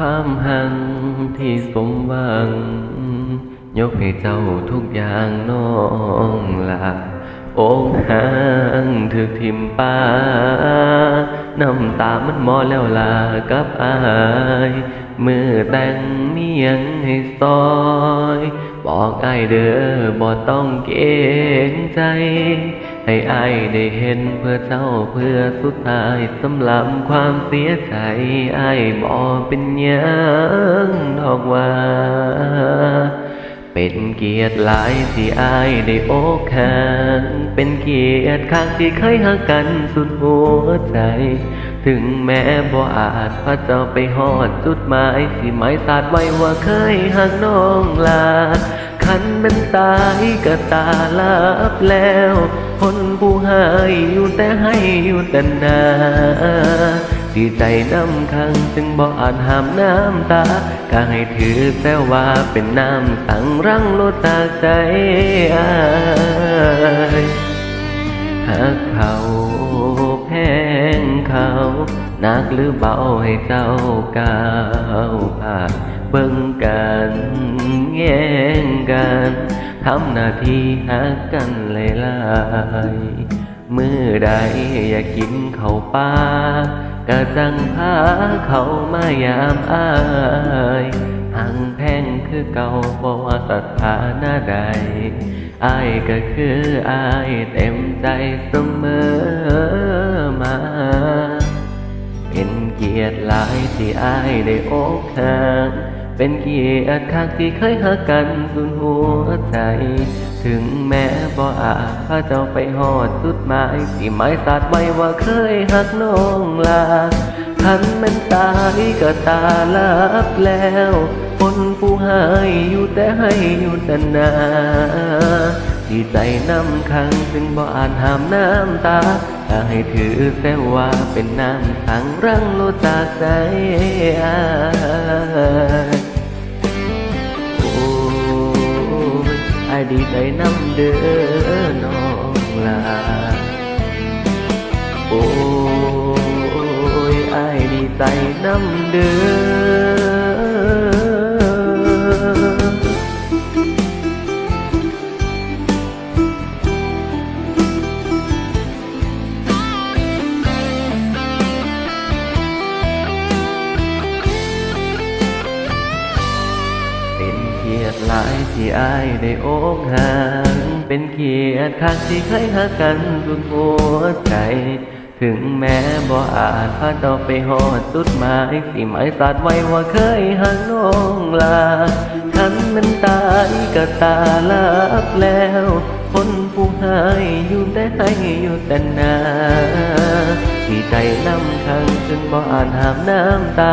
ความหังที่สมหวัง ยกให้เจ้าทุกอย่างน้องลา องหางถึกทิมป้าน้ำตามันมอแล้วลากับอายมือแต่งเมียงให้ซอย บอกไอายเด้อบ่ต้องเกรงใจ ให้อายได้เห็นเพื่อเจ้าเพื่อสุดท้ายสำหรับความเสียใจอายบ่เป็นยังดอกว่า เป็นเกียรติหลายที่อายได้อกหักเป็นเกียรติข้างที่เคยหักกันสุดหัวใจ ถึงแม้บ่อาจพาเจ้าไปหอดจุดหมายสิหมายสาดไว้ว่าเคยหักน้องลาคันเป็นตายก็ตาลับแล้วคนผู้ให้อยู่แต่ให้อยู่แต่นาดีใจน้ำคังจึงบอกอาจหามน้ำตา ก็ให้ถือแซวว่าเป็นน้ำสังรังโลดจากใจอายหากเขาแพงเขานักหรือเบาให้เจ้าก้าวผ่านเบิ่งกันแย่งกันทำหน้าที่หากันหลายๆ มือใดอยากกินข้าวปลากะจังพาเขามายามอายหังแพงคือเก่าบ่ว่าสถานะใดอายก็คืออายเต็มใจเสมอมา เป็นเกียรติหลายที่อายได้อกหัก เป็นเกียรติข้างที่เคยหักกันสุดหัวใจ ถึงแม้บ่อาจพาเจ้าไปหอดสุดหมายที่หมายสาดไว้ว่าเคยหักน้องลาคันแมันตายก็ตาลับแล้ว คนผู้ให้อยู่แต่ให้อยู่แต่นาดีใจน้ำคังจึงบ่อ่าจห้ามน้ำตาถ้าให้ถือแต่ว่าเป็นน้ำสังรังโลจาใจ ดีใจน้ำเด้อน้องลา โอ้ยอายดีใจน้ำเด้อ หลายที่อายได้อกหักเป็นเกียรติข้างที่เคยหักกันสุดหัวใจ ถึงแม้บ่อาจพาเจ้าไปหอดสุดหมายสิหมายสาดไว้ว่าเคยหักน้องลาคันมันตายก็ตาลับแล้ว คนผู้ให้อยู่แต่ให้อยู่แต่นา ดีใจน้ำคังจึงบ่อ่าจห้ามน้ำตา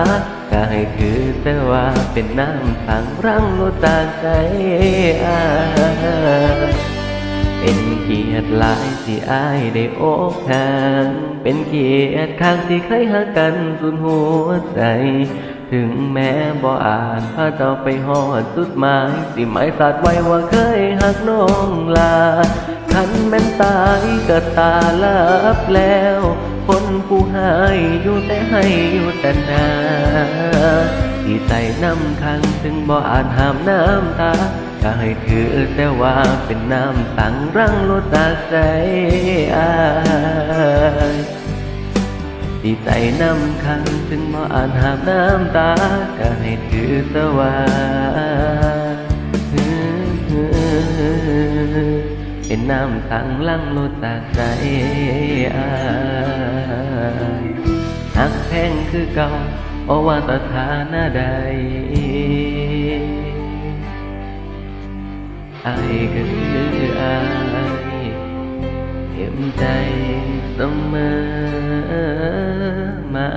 ก็ให้ถือแต่ว่าเป็นน้ำสังรังโลจากใจอาเป็นเกียรติหลายที่อายได้อกหักเป็นเกียรติข้างที่เคยหักกันสุดหัวใจ ถึงแม้บ่อ่าจพาเจ้าไปหอดสุดหมาย สิหมายสาดไว้ว่าเคยหักน้องลา คันแม่นตายก็ตาลับแล้ว คนผู้ให้อยู่แต่ให้อยู่แต่นาดีใจน้ำคังถึงบ่อาจหามน้ำตาก็ให้ถือแต่ว่าเป็นน้ำสังรังโลดจาใจอายดีใจน้ำคังถึงบ่อาจหามน้ำตาก็ให้ถือแต่ว่า เป็นน้ำสังลังลดจากใจอายหักแพงคือเก่าเพราะว่าสถานะใดอายก็คืออายเห็นใจเสมอมา